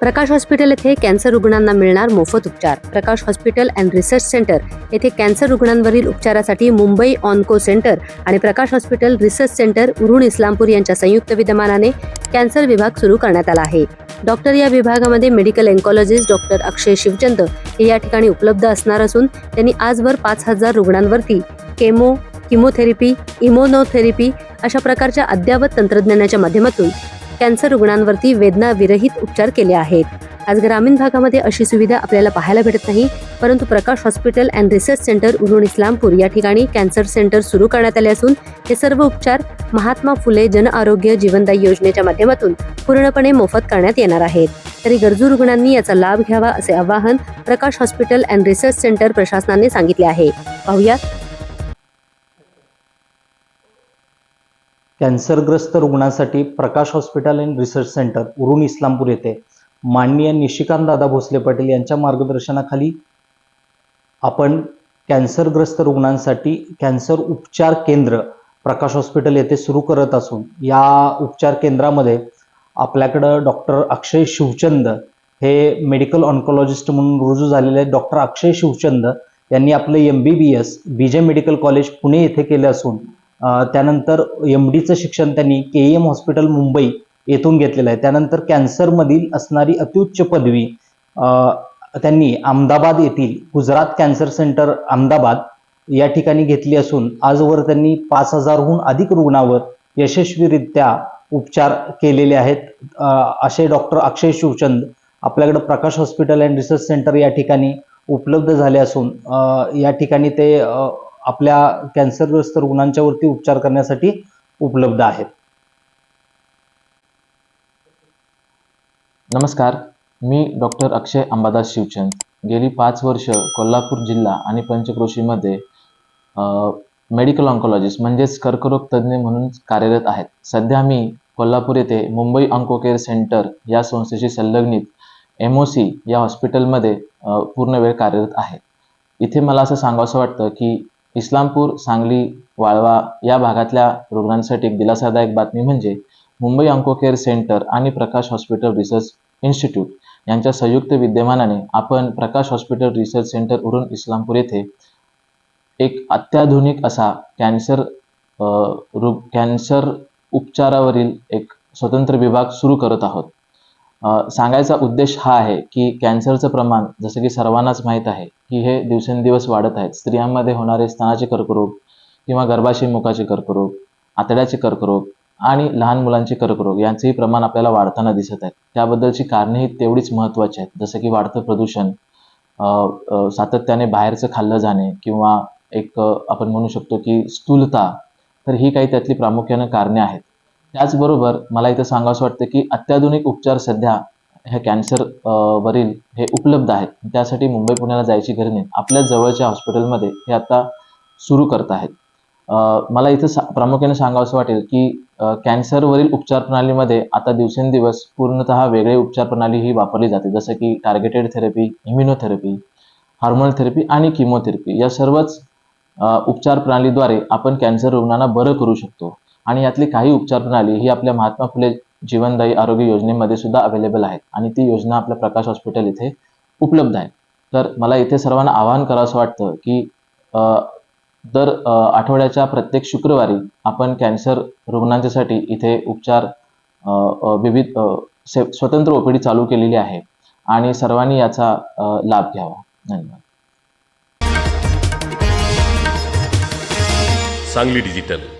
प्रकाश hospital येथे cancer रुग्णांना मिळणार मोफत उपचार. Prakash hospital and research centre येथे कॅन्सर रुग्णांवरील उपचारासाठी मुंबई ऑनको सेंटर आणि Prakash hospital research centre Urun Islampur यांच्या संयुक्त विद्यमानाने कॅन्सर विभाग सुरू करण्यात आला आहे. डॉक्टर या विभागामध्ये medical oncologist doctor Akshay Shivchand हे या ठिकाणी उपलब्ध असणार असून त्यांनी आजवर पाच हजार रुग्णांवरती केमो किमोथेरपी इमोनोथेरपी अशा प्रकारच्या अद्ययावत तंत्रज्ञानाच्या माध्यमातून कॅन्सर रुग्णांवरती वेदना विरहित उपचार केले आहेत. आज ग्रामीण भागामध्ये अशी सुविधा आपल्याला पाहायला भेटत नाही परंतु Prakash hospital and research centre Urun Islampur या ठिकाणी कॅन्सर सेंटर सुरू करण्यात आले असून हे सर्व उपचार महात्मा फुले जन आरोग्य जीवनदायी योजनेच्या माध्यमातून पूर्णपणे मोफत करण्यात येणार आहेत. तरी गरजू रुग्णांनी याचा लाभ घ्यावा असे आवाहन Prakash hospital and research centre प्रशासनाने सांगितले आहे. पाहूया कॅन्सरग्रस्त रुग्णांसाठी Prakash hospital and research centre Urun Islampur येथे. माननीय निशिकांत दादा भोसले पाटील यांच्या मार्गदर्शनाखाली आपण कॅन्सरग्रस्त रुग्णांसाठी कॅन्सर उपचार केंद्र प्रकाश हॉस्पिटल येथे सुरू करत असून या उपचार केंद्रामध्ये आपल्याकडं डॉक्टर अक्षय शिवचंद हे मेडिकल ऑन्कॉलॉजिस्ट म्हणून रुजू झालेले डॉक्टर अक्षय शिवचंद यांनी आपलं एम बी बी S B J medical college Pune येथे केले असून त्यानंतर एम डीचं शिक्षण त्यांनी के एम हॉस्पिटल मुंबई येथून घेतलेलं आहे. त्यानंतर कॅन्सरमधील असणारी अत्युच्च पदवी त्यांनी अहमदाबाद येथील गुजरात कॅन्सर सेंटर अहमदाबाद या ठिकाणी घेतली असून आजवर त्यांनी पाच हजारहून अधिक रुग्णावर यशस्वीरित्या उपचार केलेले आहेत. असे डॉक्टर अक्षय शिवचंद आपल्याकडे Prakash hospital and research centre या ठिकाणी उपलब्ध झाले असून या ठिकाणी ते आपल्या कॅन्सरग्रस्त रुग्णांच्या वरती उपचार करण्यासाठी उपलब्ध आहेत. नमस्कार. मी डॉक्टर अक्षय अंबादास शिवचंद. गेली पाच वर्ष कोल्हापूर जिल्हा आणि पंचक्रोशीमध्ये मेडिकल ऑन्कॉलॉजिस्ट म्हणजेच कर्करोग तज्ज्ञ म्हणून कार्यरत आहेत. सध्या मी कोल्हापूर येथे मुंबई ऑन्को केअर सेंटर या संस्थेशी संलग्नित एम ओ सी या हॉस्पिटलमध्ये पूर्ण वेळ कार्यरत आहे. इथे मला असं सांगावंसं वाटतं की इस्लामपूर सांगली वाळवा या भागातल्या रुग्णांसाठी एक दिलासादायक बातमी म्हणजे मुंबई ऑन्को केअर सेंटर आणि प्रकाश हॉस्पिटल रिसर्च इन्स्टिट्यूट यांच्या संयुक्त विद्यमानाने आपण Prakash hospital research centre Urun Islampur येथे एक अत्याधुनिक असा कॅन्सर रु कॅन्सर उपचारावरील एक स्वतंत्र विभाग सुरू करत आहोत. सांगायचा उद्देश हा आहे की कॅन्सरचं प्रमाण जसं की सर्वांनाच माहीत आहे की हे दिवसेंदिवस वाढत आहेत. स्त्रियांमध्ये होणारे स्तनाचे कर्करोग किंवा गर्भाशय मुखाचे कर्करोग आतड्याचे कर्करोग आणि लहान मुलांचे कर्करोग यांचेही प्रमाण आपल्याला वाढताना दिसत आहेत त्याबद्दलची कारणेही तेवढीच महत्त्वाची आहेत जसं की वाढतं प्रदूषण सातत्याने बाहेरचं खाल्लं जाणे किंवा एक आपण म्हणू शकतो की स्थूलता तर ही काही त्यातली प्रामुख्यानं कारणे आहेत. त्याचबरोबर मला इथं सांगावंसं वाटतं की अत्याधुनिक उपचार सध्या ह्या कॅन्सर वरील हे उपलब्ध आहेत. त्यासाठी मुंबई पुण्याला जायची गरज नाही. आपल्या जवळच्या हॉस्पिटलमध्ये हे आता सुरू करत आहेत. मला इथं सा प्रामुख्याने सांगावंसं वाटेल की कॅन्सरवरील उपचार प्रणालीमध्ये आता दिवसेंदिवस पूर्णतः वेगळे उपचार प्रणाली ही वापरली जाते. जसं की targeted therapy immunotherapy hormonal therapy आणि किमोथेरपी या सर्वच उपचार प्रणालीद्वारे आपण कॅन्सर रुग्णांना बरं करू शकतो. आणि यातली काही उपचार प्रणाली ही आपल्या महात्मा फुले जीवनदायी आरोग्य योजनेमध्ये सुद्धा अवेलेबल आहेत. आणि ती योजना आपल्या प्रकाश हॉस्पिटल इथे उपलब्ध आहे तर मला इथे सर्वांना आवाहन करावंसं वाटतं की दर आठवड्याच्या प्रत्येक शुक्रवारी आपण कॅन्सर रुग्णांच्यासाठी इथे उपचार विविध से- स्वतंत्र ओपीडी चालू केलेली आहे. आणि सर्वांनी याचा लाभ घ्यावा. धन्यवाद. सांगली डिजिटल.